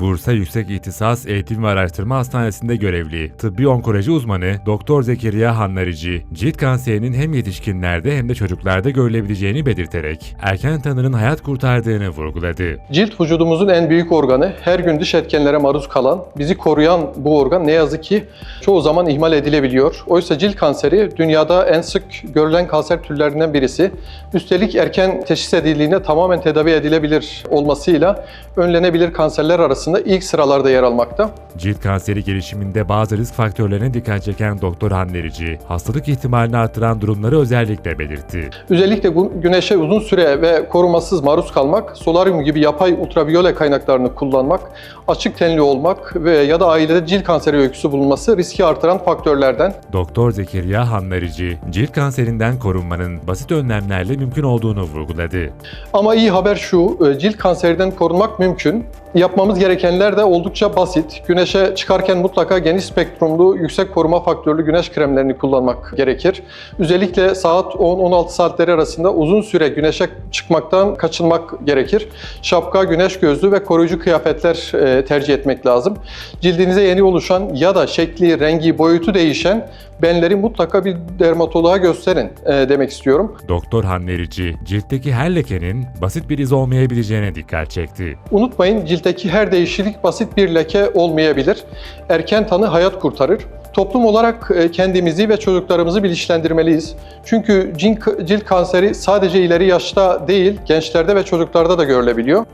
Bursa Yüksek İhtisas Eğitim ve Araştırma Hastanesi'nde görevli tıbbi onkoloji uzmanı Doktor Zekeriya Hanlarici, cilt kanserinin hem yetişkinlerde hem de çocuklarda görülebileceğini belirterek erken tanının hayat kurtardığını vurguladı. Cilt vücudumuzun en büyük organı. Her gün dış etkenlere maruz kalan, bizi koruyan bu organ ne yazık ki çoğu zaman ihmal edilebiliyor. Oysa cilt kanseri dünyada en sık görülen kanser türlerinden birisi. Üstelik erken teşhis edildiğinde tamamen tedavi edilebilir olmasıyla önlenebilir kanserler arasında ilk sıralarda yer almakta. Cilt kanseri gelişiminde bazı risk faktörlerine dikkat çeken Doktor Hanlarici, hastalık ihtimalini artıran durumları özellikle belirtti. Özellikle güneşe uzun süre ve korumasız maruz kalmak, solaryum gibi yapay ultraviyole kaynaklarını kullanmak, açık tenli olmak ve ya da ailede cilt kanseri öyküsü bulunması riski artıran faktörlerden. Doktor Zekeriya Hanlarici, cilt kanserinden korunmanın basit önlemlerle mümkün olduğunu vurguladı. Ama iyi haber şu, e, cilt kanserinden korunmak mümkün. Yapmamız gerekenler de oldukça basit. Güneşe çıkarken mutlaka geniş spektrumlu, yüksek koruma faktörlü güneş kremlerini kullanmak gerekir. Özellikle saat 10-16 saatleri arasında uzun süre güneşe çıkmaktan kaçınmak gerekir. Şapka, güneş gözlüğü ve koruyucu kıyafetler e, tercih etmek lazım. Cildinize yeni oluşan ya da şekli, rengi, boyutu değişen benleri mutlaka bir dermatoloğa gösterin e, demek istiyorum. Doktor Hanlarici, ciltteki her lekenin basit bir iz olmayabileceğine dikkat çekti. Unutmayın ciltteki her değişiklik basit bir leke olmayabilir. Erken tanı hayat kurtarır. Toplum olarak e, kendimizi ve çocuklarımızı bilinçlendirmeliyiz. Çünkü cilt kanseri sadece ileri yaşta değil, gençlerde ve çocuklarda da görülebiliyor.